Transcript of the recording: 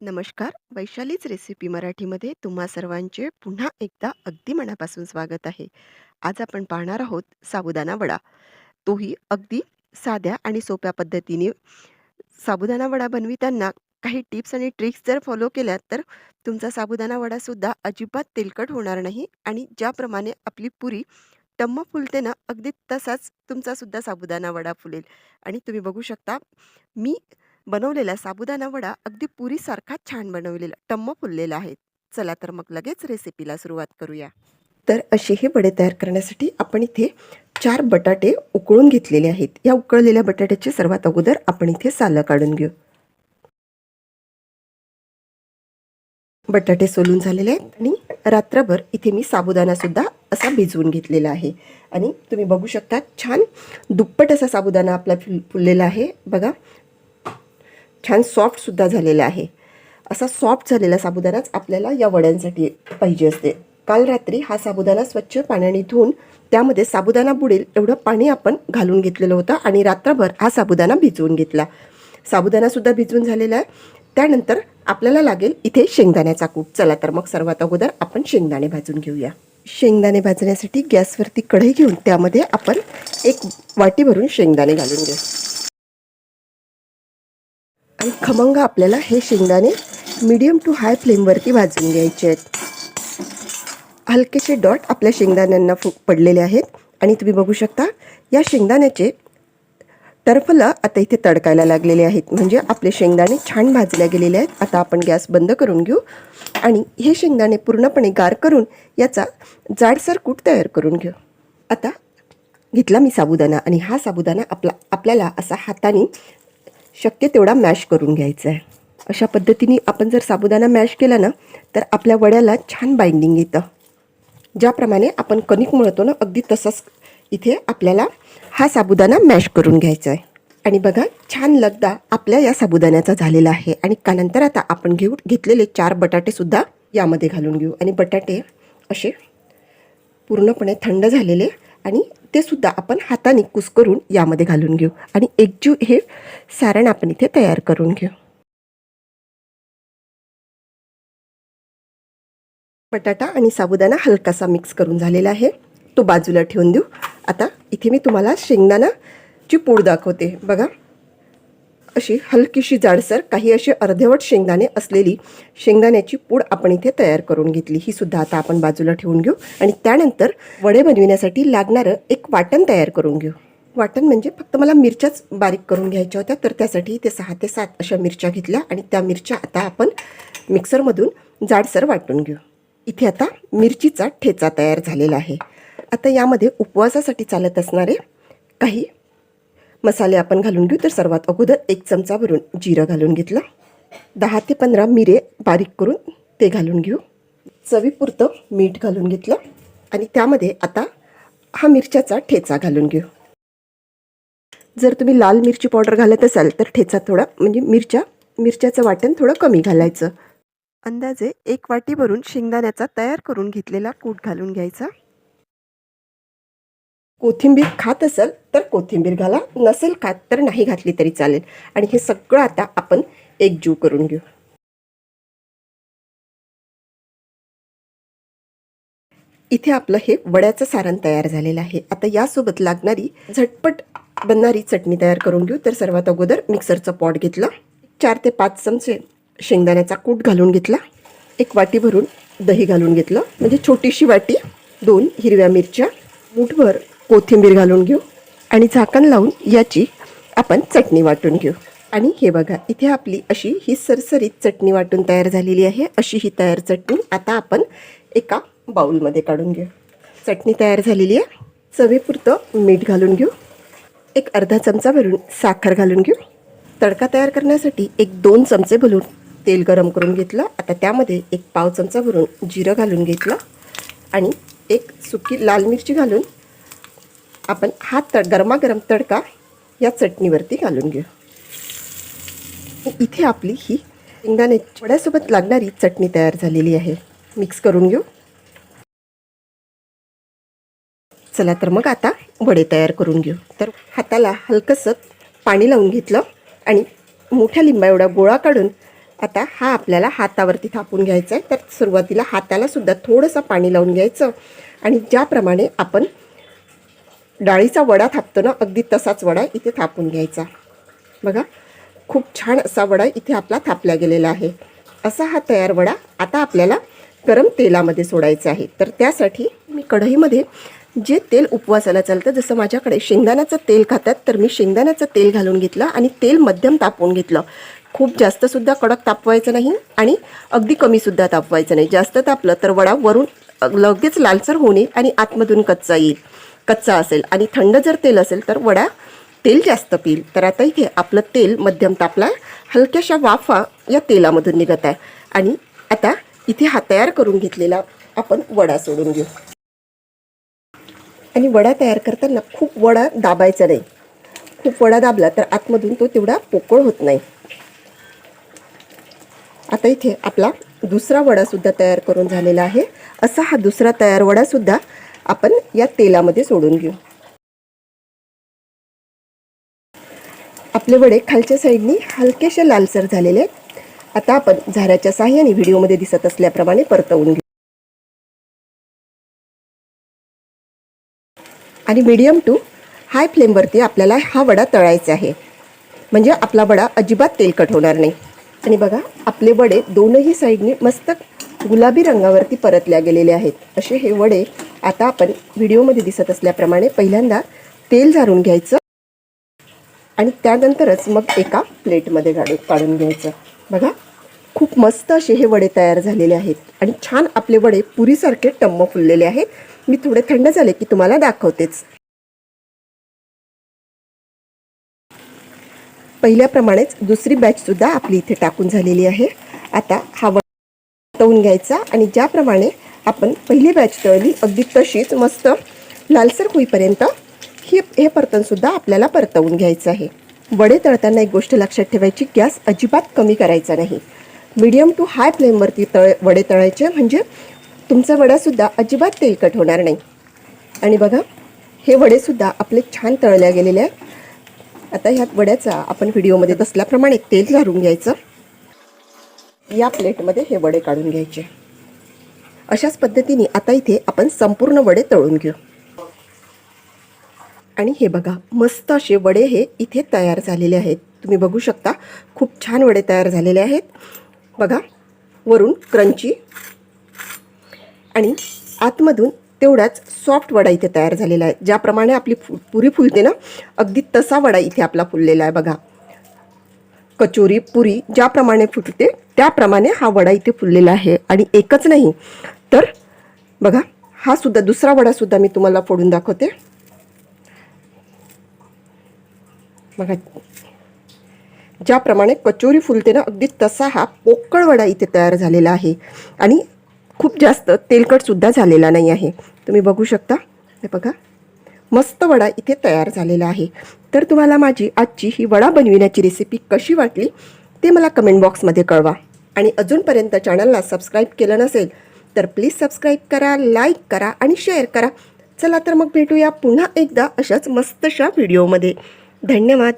नमस्कार वैशालीच रेसिपी मराठीमध्ये तुम्हा सर्वांचे पुन्हा एकदा अगदी मनापासून स्वागत आहे. आज आपण पाहणार आहोत साबुदाणा वडा. तोही अगदी साध्या आणि सोप्या पद्धतीने साबुदाणा वडा बनविताना काही टिप्स आणि ट्रिक्स जर फॉलो केल्या तर तुमचा साबुदाणा वडासुद्धा अजिबात तेलकट होणार नाही आणि ज्याप्रमाणे आपली पुरी टम्म फुलते ना अगदी तसाच तुमचासुद्धा साबुदाणा वडा फुलेल. आणि तुम्ही बघू शकता मी बनवलेला साबुदाणा वडा अगदी पुरीसारखा छान बनवलेला टम्म फुललेला आहे. चला तर मग लगेच रेसिपीला सुरुवात करूया. तर असे हे वडे तयार करण्यासाठी आपण इथे चार बटाटे उकळून घेतलेले आहेत. या उकळलेल्या बटाट्याचे सर्वात अगोदर आपण इथे सालं काढून घेऊ. बटाटे सोलून झालेले आहेत आणि रात्रभर इथे मी साबुदाणा सुद्धा असा भिजवून घेतलेला आहे. आणि तुम्ही बघू शकता छान दुप्पट असा साबुदाणा आपला फुल फुललेला आहे. बघा छान सॉफ्टसुद्धा झालेला आहे. असा सॉफ्ट झालेला साबुदाणाच आपल्याला या वड्यांसाठी पाहिजे असते. काल रात्री हा साबुदाणा स्वच्छ पाण्याने धुवून त्यामध्ये साबुदाणा बुडेल एवढं पाणी आपण घालून घेतलेलं होतं आणि रात्रभर हा साबुदाणा भिजवून घेतला. साबुदाणासुद्धा भिजवून झालेला आहे. त्यानंतर आपल्याला लागेल इथे शेंगदाण्याचा कूट चला तर मग सर्वात अगोदर आपण शेंगदाणे भाजून घेऊया. शेंगदाणे भाजण्यासाठी गॅसवरती कढई घेऊन त्यामध्ये आपण एक वाटी भरून शेंगदाणे घालून घेऊ. आणि खमंग आपल्याला हे शेंगदाणे मीडियम टू हाय फ्लेमवरती भाजून घ्यायचे आहेत. हलकेसे डॉट आपल्या शेंगदाण्यांना फु पडलेले आहेत. आणि तुम्ही बघू शकता या शेंगदाण्याचे टर्फलं आता इथे तडकायला लागलेले आहेत. म्हणजे आपले शेंगदाणे छान भाजल्या गेलेले आहेत. आता आपण गॅस बंद करून घेऊ. आणि हे शेंगदाणे पूर्णपणे गार करून याचा जाडसर कूट तयार करून घेऊ. आता घेतला मी साबुदाणा. आणि हा साबुदाणा आपला आपल्याला असा हाताने शक्य तेवढा मॅश करून घ्यायचा आहे अशा पद्धतीने आपण जर साबुदाणा मॅश केला ना तर आपल्या वड्याला छान बाइंडिंग येतं. ज्याप्रमाणे आपण कणिक मळतो ना अगदी तसंच इथे आपल्याला हा साबुदाणा मॅश करून घ्यायचा आहे आणि बघा छान लगदा आपल्या या साबुदाण्याचा झालेला आहे. आणि त्यानंतर आता आपण घेऊ घेतलेले चार बटाटेसुद्धा यामध्ये घालून घेऊ. आणि बटाटे असे पूर्णपणे थंड झालेले आणि ते सुद्धा आपण हाताने कुसकरून यामध्ये घालून घेऊ. आणि एकजीव हे सारण आपण इथे तयार करून घेऊ. बटाटा आणि साबुदाणा हलकासा मिक्स करून झालेला आहे. तो बाजूला ठेवून देऊ. आता इथे मी तुम्हाला शेंगदाणाची पूड दाखवते. बघा. अशी हलकीशी जाडसर काही असे अर्धवट शेंगदाणे असलेली शेंगदाण्याची पूड आपण इथे तयार करून घेतली. ही सुद्धा आता आपण बाजूला ठेवून घेऊ आणि त्यानंतर वडे बनविण्यासाठी लागणारं एक वाटण तयार करून घेऊ. वाटण म्हणजे फक्त मला मिरच्याच बारीक करून घ्यायच्या होत्या तर त्यासाठी ते सहा ते सात अशा मिरच्या घेतल्या आणि त्या मिरच्या आता आपण मिक्सरमधून जाडसर वाटून घेऊ. इथे आता मिरचीचा ठेचा तयार झालेला आहे. आता यामध्ये उपवासासाठी चालत असणारे काही मसाले आपण घालून घेऊ. तर सर्वात अगोदर एक चमचा भरून जिरं घालून घेतलं. दहा ते पंधरा मिरे बारीक करून ते घालून घेऊ. चवीपुरतं मीठ घालून घेतलं. आणि त्यामध्ये आता हा मिरच्याचा ठेचा घालून घेऊ. जर तुम्ही लाल मिरची पावडर घालत असाल तर ठेचा थोडा म्हणजे मिरच्या मिरच्याचं वाटण थोडं कमी घालायचं. अंदाजे एक वाटी भरून शेंगदाण्याचा तयार करून घेतलेला कूट घालून घ्यायचा. कोथिंबीर खात असेल तर कोथिंबीर घाला. नसेल खात तर नाही घातली तरी चालेल. आणि हे सगळं आता आपण एकजीव करून घेऊ. इथे आपलं हे वड्याचं सारण तयार झालेलं आहे. आता यासोबत लागणारी झटपट बनणारी चटणी तयार करून घेऊ. तर सर्वात अगोदर मिक्सरचं पॉट घेतलं. चार ते पाच चमचे शेंगदाण्याचा कूट घालून घेतला. एक वाटी भरून दही घालून घेतलं. म्हणजे छोटीशी वाटी. दोन हिरव्या मिरच्या. मुठभर कोथिंबीर घालून घेऊ आणि झाकण लावून याची आपण चटणी वाटून घेऊ. आणि हे बघा इथे आपली अशी ही सरसरीत चटणी वाटून तयार झालेली आहे. अशी ही तयार चटणी आता आपण एका बाऊलमध्ये काढून घेऊ. चटणी तयार झालेली आहे. चवीपुरतं मीठ घालून घेऊ. एक अर्धा चमचा भरून साखर घालून घेऊ. तडका तयार करण्यासाठी एक दोन चमचे भरून तेल गरम करून घेतलं. आता त्यामध्ये एक पाव चमचा भरून जिरं घालून घेतलं. आणि एक सुकी लाल मिरची घालून आपण हा तड गरमागरम तडका या चटणीवरती घालून घेऊ. इथे आपली ही शेंगदाण्याची वड्यासोबत लागणारी चटणी तयार झालेली आहे. मिक्स करून घेऊ. चला तर मग आता वडे तयार करून घेऊ. तर हाताला हलकंसं पाणी लावून घेतलं आणि मोठ्या लिंबा एवढा गोळा काढून आता हा आपल्याला हातावरती थापून घ्यायचा आहे. तर सुरुवातीला हातालासुद्धा थोडंसं पाणी लावून घ्यायचं आणि ज्याप्रमाणे आपण डाळीचा वडा थापतो ना अगदी तसाच वडा इथे थापून घ्यायचा. बघा खूप छान असा वडा इथे आपला थापला गेलेला आहे. असा हा तयार वडा आता आपल्याला गरम तेलामध्ये सोडायचा आहे. तर त्यासाठी मी कढईमध्ये जे तेल उपवासाला चालतं जसं माझ्याकडे शेंगदाण्याचं तेल खातात तर मी शेंगदाण्याचं तेल घालून घेतलं आणि तेल मध्यम तापवून घेतलं. खूप जास्तसुद्धा कडक तापवायचं नाही आणि अगदी कमीसुद्धा तापवायचं नाही. जास्त तापलं तर वडा वरून लगेच लालसर होणे आणि आतमधून कच्चा येईल. कच्चा असेल आणि थंड जर तेल असेल तर वडा तेल जास्त पिईल तर आता इथे आपलं तेल मध्यम तापला हलक्याशा वाफा या तेलामधून निघत आहे. आणि आता इथे हा तयार करून घेतलेला आपण वडा सोडून घेऊ. आणि वडा तयार करताना खूप वडा दाबायचा नाही. खूप वडा दाबला तर आतमधून तो तेवढा पोकळ होत नाही. आता इथे आपला दुसरा वडासुद्धा तयार करून झालेला आहे. असा हा दुसरा तयार वडासुद्धा आपण या तेलामध्ये सोडून घेऊ. आपले वडे खालच्या साईडनी हलकेशा लालसर झालेले आहेत. आता आपण झाऱ्याच्या साह्याने व्हिडिओमध्ये दिसत असल्याप्रमाणे परतवून घेऊ. आणि मीडियम टू हाय फ्लेमवरती आपल्याला हा वडा तळायचा आहे. म्हणजे आपला वडा अजिबात तेलकट होणार नाही. आणि बघा आपले वडे दोनही साईडने मस्त गुलाबी रंगावरती परतल्या गेलेले आहेत. असे हे वडे आता आपण व्हिडिओमध्ये दिसत असल्याप्रमाणे पहिल्यांदा तेल झारून घ्यायचं आणि त्यानंतरच मग एका प्लेटमध्ये काढून काढून घ्यायचं. बघा खूप मस्त असे हे वडे तयार झालेले आहेत आणि छान आपले वडे पुरीसारखे टम्म फुललेले आहेत. मी थोडे थंड झाले की तुम्हाला दाखवतेच. पहिल्याप्रमाणेच दुसरी बॅचसुद्धा आपली इथे टाकून झालेली आहे. आता हा वडा घ्यायचा आणि ज्याप्रमाणे आपण पहिली बॅच तळली अगदी तशीच मस्त लालसर होईपर्यंत ही हे परतनसुद्धा आपल्याला परतवून घ्यायचं आहे. वडे तळताना एक गोष्ट लक्षात ठेवायची गॅस अजिबात कमी करायचा नाही. मीडियम टू हाय फ्लेमवरती तळ वडे तळायचे म्हणजे तुमचा वडासुद्धा अजिबात तेलकट होणार नाही. आणि बघा हे वडेसुद्धा आपले छान तळल्या गेलेले आहेत. आता ह्या वड्याचा आपण व्हिडिओमध्ये दसल्याप्रमाणे तेल घालून घ्यायचं. या प्लेटमध्ये हे वडे काढून घ्यायचे. अशाच पद्धतीने आता इथे आपण संपूर्ण वडे तळून घेऊ. आणि हे बघा मस्त असे वडे हे इथे तयार झालेले आहेत. तुम्ही बघू शकता खूप छान वडे तयार झालेले आहेत. बघा वरून क्रंची. आणि आतमधून तेवढाच सॉफ्ट वडा इथे तयार झालेला आहे. ज्याप्रमाणे आपली फु पुरी फुलते ना अगदी तसा वडा इथे आपला फुललेला आहे बघा. कचोरी पुरी ज्याप्रमाणे फुटते त्याप्रमाणे हा वडा इथे फुललेला आहे. आणि एकच नाही तर बघा हा सुद्धा दुसरा वडासुद्धा मी तुम्हाला फोडून दाखवते. बघा ज्याप्रमाणे कचोरी फुलते ना अगदी तसा हा पोकळ वडा इथे तयार झालेला आहे. आणि खूप जास्त तेलकटसुद्धा झालेला नाही आहे. तुम्ही बघू शकता. हे बघा मस्त वडा इथे तयार झालेला आहे. तर तुम्हाला माझी आजची ही वडा बनविण्याची रेसिपी कशी वाटली ते मला कमेंट बॉक्समध्ये कळवा. आणि अजूनपर्यंत चॅनलला सबस्क्राईब केलं नसेल तर प्लीज सबस्क्राईब करा लाईक करा आणि शेअर करा. चला तर मग भेटूया पुन्हा एकदा अशाच मस्तशा व्हिडिओमध्ये धन्यवाद.